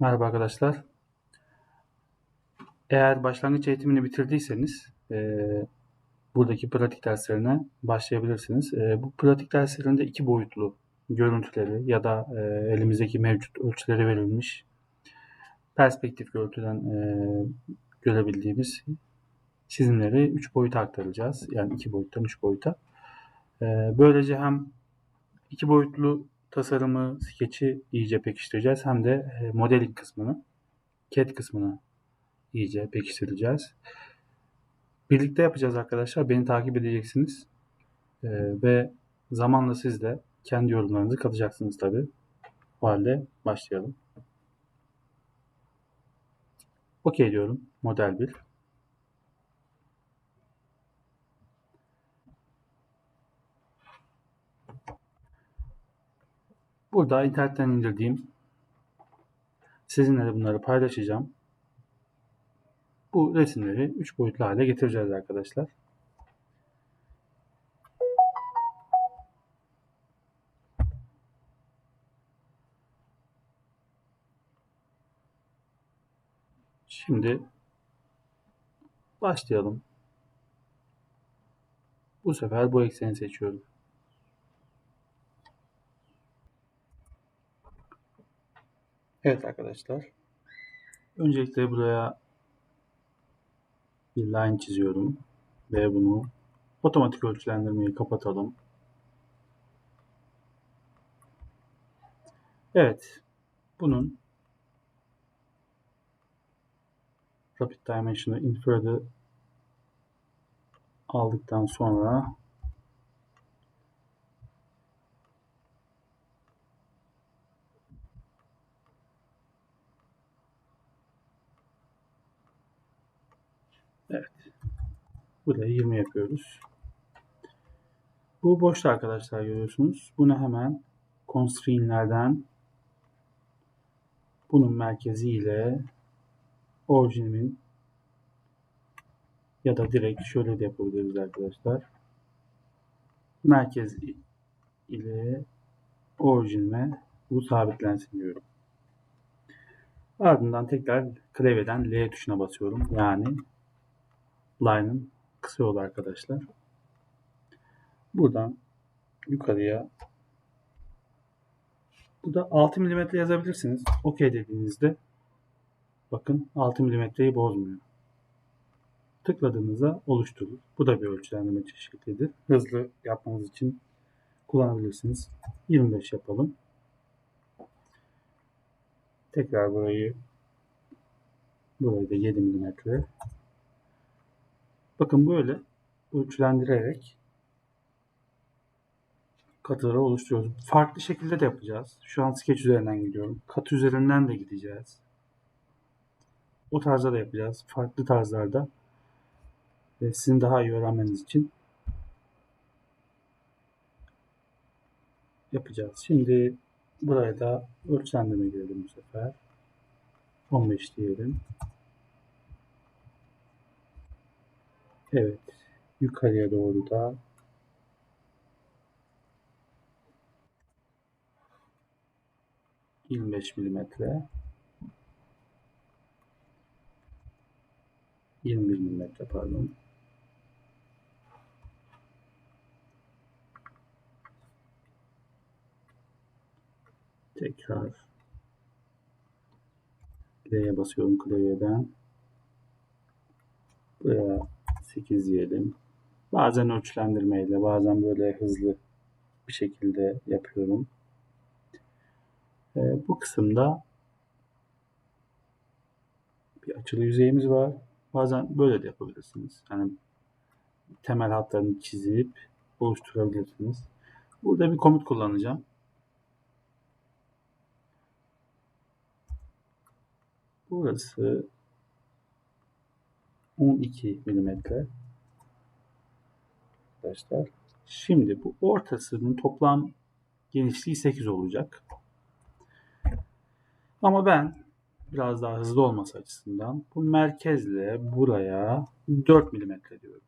Merhaba arkadaşlar. Eğer başlangıç eğitimini bitirdiyseniz eee, buradaki pratik derslerine başlayabilirsiniz. Eee, bu pratik derslerinde iki boyutlu görüntüleri ya da eee, elimizdeki mevcut ölçüleri verilmiş perspektif görüntüden eee, görebildiğimiz çizimleri üç boyuta aktaracağız. Yani iki boyuttan üç boyuta. Eee, böylece hem iki boyutlu tasarımı, skeçi iyice pekiştireceğiz hem de eee, modeling kısmını, CAD kısmını iyice pekiştireceğiz. Birlikte yapacağız arkadaşlar. Beni takip edeceksiniz. Ee, ve zamanla siz de kendi yorumlarınızı katacaksınız tabii. O halde başlayalım. Okey diyorum. Model 1. Burada internetten indirdiğim sizinle de bunları paylaşacağım. Bu resimleri 3 boyutlu hale getireceğiz arkadaşlar. Şimdi başlayalım. Bu sefer bu ekseni seçiyorum. Evet arkadaşlar. Öncelikle buraya bir line çiziyorum ve bunu otomatik ölçülendirmeyi kapatalım. Evet. Bunun Rapid Dimension'ı Infrared'ı aldıktan sonra Evet. Buraya 20 yapıyoruz. Bu boşta arkadaşlar görüyorsunuz. Bunu hemen constraint'lerden bunun merkezi ile orijinimin ya da direkt şöyle de yapabiliriz arkadaşlar. Merkez ile orijinime bu sabitlensin diyorum. Ardından tekrar klavyeden L tuşuna basıyorum. Yani line'ın kısa yolu arkadaşlar. Buradan yukarıya burada 6 mm yazabilirsiniz. OK dediğinizde bakın 6 mm'yi bozmuyor. Tıkladığınızda oluşturur. Bu da bir ölçülendirme çeşididir. Hızlı yapmanız için kullanabilirsiniz. 25 yapalım. Tekrar burayı burayı da 7 mm Bakın böyle ölçülendirerek katıları oluşturuyoruz. Farklı şekilde de yapacağız. Şu an sketch üzerinden gidiyorum. Kat üzerinden de gideceğiz. O tarzda da yapacağız. Farklı tarzlarda. Ve sizin daha iyi öğrenmeniz için yapacağız. Şimdi buraya da ölçülendirme girelim bu sefer. 15 diyelim. Evet. Yukarıya doğru da. yirmi beş milimetre. yirmi bir milimetre pardon. Tekrar L'ye basıyorum klavyeden. Buraya 8 diyelim. Bazen ölçülendirmeyle, bazen böyle hızlı bir şekilde yapıyorum. Ee, bu kısımda bir açılı yüzeyimiz var. Bazen böyle de yapabilirsiniz. Yani temel hatlarını çizip oluşturabilirsiniz. Burada bir komut kullanacağım. Burası 12 milimetre arkadaşlar. Şimdi bu ortasının toplam genişliği 8 olacak. Ama ben biraz daha hızlı olması açısından bu merkezle buraya 4 milimetre diyorum.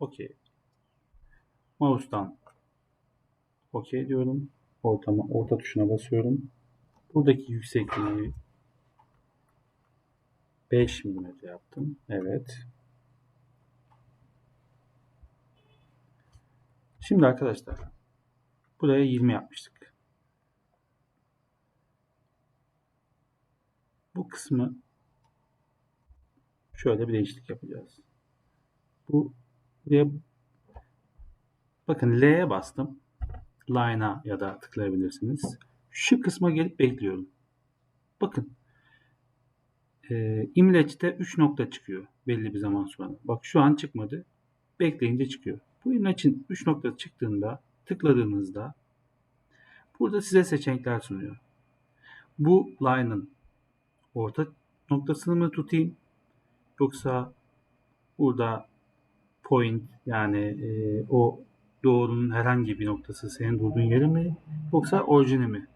Okey. Mouse'dan okey diyorum. Ortama, orta tuşuna basıyorum. Buradaki yüksekliği 5 mm yaptım. Evet. Şimdi arkadaşlar buraya 20 yapmıştık. Bu kısmı şöyle bir değişiklik yapacağız. Bu buraya bakın L'ye bastım. Line'a ya da tıklayabilirsiniz. Şu kısma gelip bekliyorum. Bakın e, imleçte 3 nokta çıkıyor belli bir zaman sonra. Bak şu an çıkmadı. Bekleyince çıkıyor. Bu imleçin 3 nokta çıktığında tıkladığınızda burada size seçenekler sunuyor. Bu line'ın orta noktasını mı tutayım yoksa burada point yani e, o doğrunun herhangi bir noktası senin durduğun yeri mi yoksa orijini mi?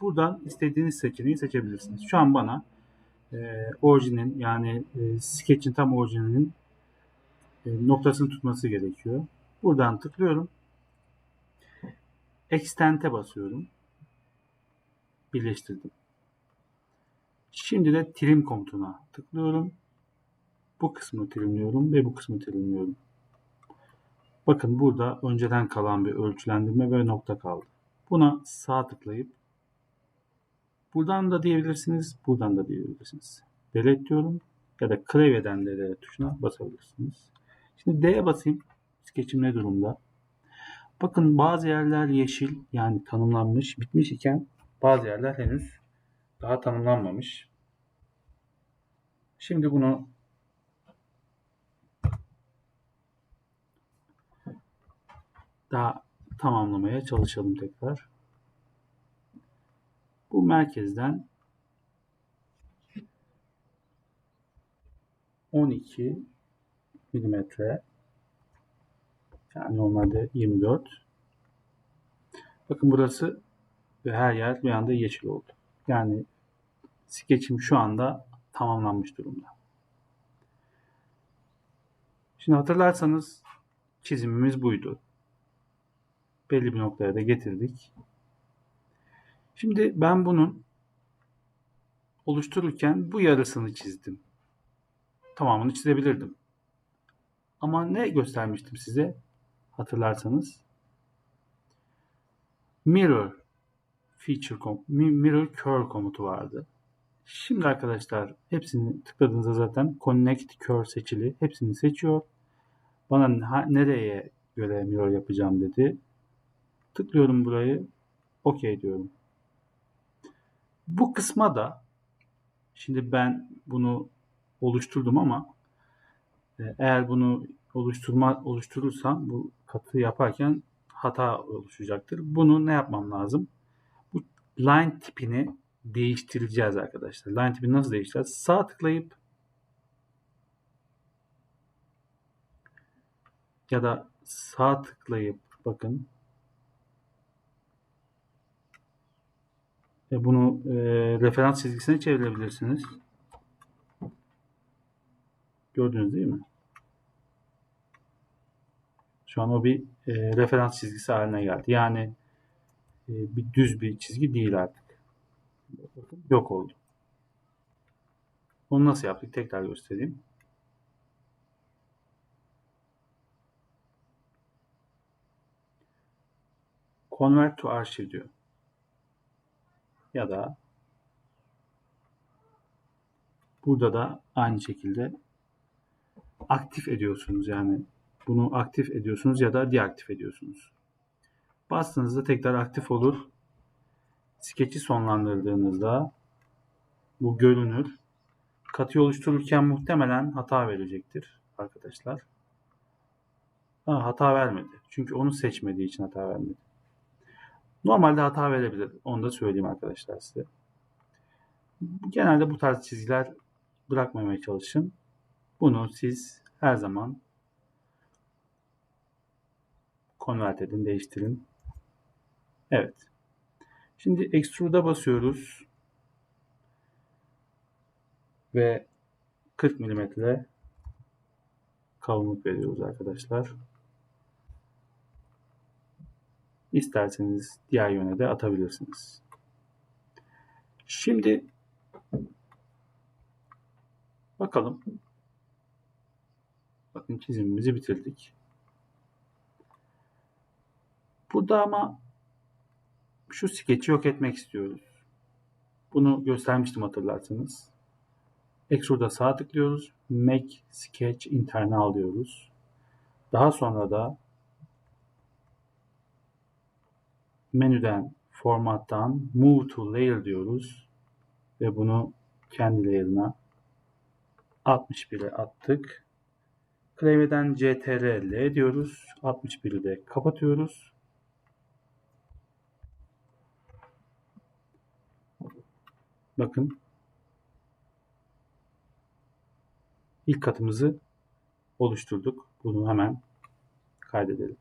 Buradan istediğiniz seçeneği seçebilirsiniz. Şu an bana e, orijinin yani e, sketch'in tam orijininin e, noktasını tutması gerekiyor. Buradan tıklıyorum. Extend'e basıyorum. Birleştirdim. Şimdi de trim komutuna tıklıyorum. Bu kısmı trimliyorum ve bu kısmı trimliyorum. Bakın burada önceden kalan bir ölçülendirme ve nokta kaldı. Buna sağ tıklayıp buradan da diyebilirsiniz, buradan da diyebilirsiniz. Delete diyorum ya da klavyeden delete tuşuna basabilirsiniz. Şimdi D'ye basayım. Sketch'im ne durumda? Bakın bazı yerler yeşil yani tanımlanmış, bitmiş iken bazı yerler henüz daha tanımlanmamış. Şimdi bunu daha tamamlamaya çalışalım tekrar. Merkezden 12 milimetre yani normalde 24 bakın burası ve her yer bir anda yeşil oldu. Yani sketchim şu anda tamamlanmış durumda. Şimdi hatırlarsanız çizimimiz buydu. Belli bir noktaya da getirdik. Şimdi ben bunun oluştururken bu yarısını çizdim. Tamamını çizebilirdim. Ama ne göstermiştim size? Hatırlarsanız. Mirror feature mirror curve komutu vardı. Şimdi arkadaşlar hepsini tıkladığınızda zaten connect curve seçili. Hepsini seçiyor. Bana nereye göre mirror yapacağım dedi. Tıklıyorum burayı. OK diyorum. Bu kısma da şimdi ben bunu oluşturdum ama e, eğer bunu oluşturma oluşturursam bu katı yaparken hata oluşacaktır. Bunu ne yapmam lazım? Bu line tipini değiştireceğiz arkadaşlar. Line tipini nasıl değiştireceğiz? Sağ tıklayıp ya da sağ tıklayıp bakın e, bunu e, referans çizgisine çevirebilirsiniz. Gördünüz değil mi? Şu an o bir e, referans çizgisi haline geldi. Yani e, bir düz bir çizgi değil artık. Yok oldu. Onu nasıl yaptık? Tekrar göstereyim. Convert to archive diyor. Ya da burada da aynı şekilde aktif ediyorsunuz. Yani bunu aktif ediyorsunuz ya da deaktif ediyorsunuz. Bastığınızda tekrar aktif olur. Sketch'i sonlandırdığınızda bu görünür. Katı oluştururken muhtemelen hata verecektir arkadaşlar. Ha, hata vermedi. Çünkü onu seçmediği için hata vermedi. Normalde hata verebilir. Onu da söyleyeyim arkadaşlar size. Genelde bu tarz çizgiler bırakmamaya çalışın. Bunu siz her zaman convert edin, değiştirin. Evet. Şimdi extrude'a basıyoruz. Ve 40 mm kalınlık veriyoruz arkadaşlar. İsterseniz diğer yöne de atabilirsiniz. Şimdi bakalım. Bakın çizimimizi bitirdik. Burada ama şu skeçi yok etmek istiyoruz. Bunu göstermiştim hatırlarsanız. Extrude'a sağ tıklıyoruz. Make Sketch Interne alıyoruz. Daha sonra da menüden formattan Move to Layer diyoruz. Ve bunu kendi layer'ına 61'e attık. Klavyeden CTRL diyoruz. 61'i de kapatıyoruz. Bakın. İlk katımızı oluşturduk. Bunu hemen kaydedelim.